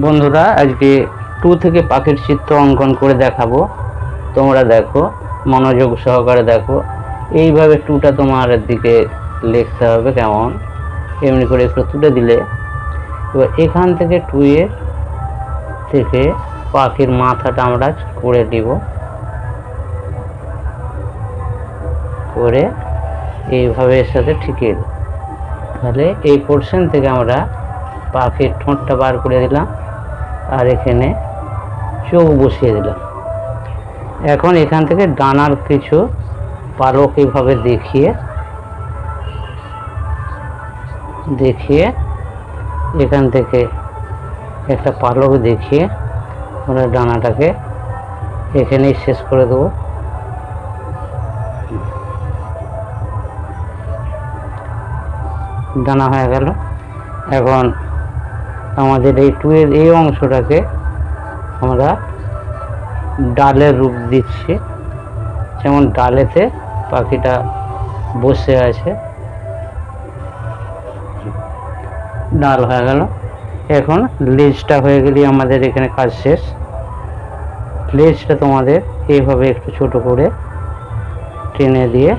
বন্ধুরা, আজকে টু থেকে পাখির চিত্র অঙ্কন করে দেখাবো। তোমরা দেখো, মনোযোগ সহকারে দেখো। এইভাবে টুটা তোমার দিকে লিখতে হবে কেমন? এমনি করে একটু তুলে দিলে। এবার এখান থেকে টুয়ের থেকে পাখির মাথাটা আমরা করে দিব করে এইভাবে এর সাথে ঠিকিয়ে তাহলে এই পোর্শন থেকে আমরা পাখির ঠোঁটটা বার করে দিলাম আর এখানে চোখ বসিয়ে দিলাম। এখন এখান থেকে ডানার কিছু পালক এইভাবে দেখিয়ে দেখিয়ে এখান থেকে একটা পালক দেখিয়ে আমরা ডানাটাকে এখানেই শেষ করে দেবো। ডানা হয়ে গেল। এখন আমাদের এই টুয়ের এই অংশটাকে আমরা ডালের রূপ দিচ্ছি। যেমন ডালেতে পাখিটা বসে আছে। ডাল হয়ে গেল। এখন লেজটা হয়ে গেলেই আমাদের এখানে কাজ শেষ। লেজটা তোমাদের এইভাবে একটু ছোট করে টেনে দিয়ে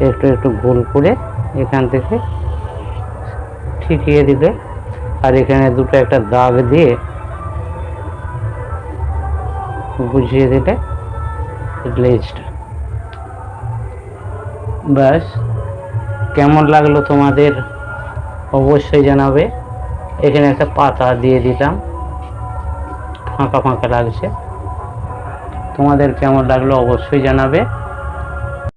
একটু একটু গোল করে এখান থেকে ঠিকিয়ে দিলে আর এখানে দুটো একটা দাগ দিয়ে বুঝিয়ে দিলে লেজটা। ব্যাস, কেমন লাগল তোমাদের অবশ্যই জানাবে। এখানে একটা পাতা দিয়ে দিলাম ফাঁকা ফাঁকা লাগছে। তোমাদের কেমন লাগল অবশ্যই জানাবে।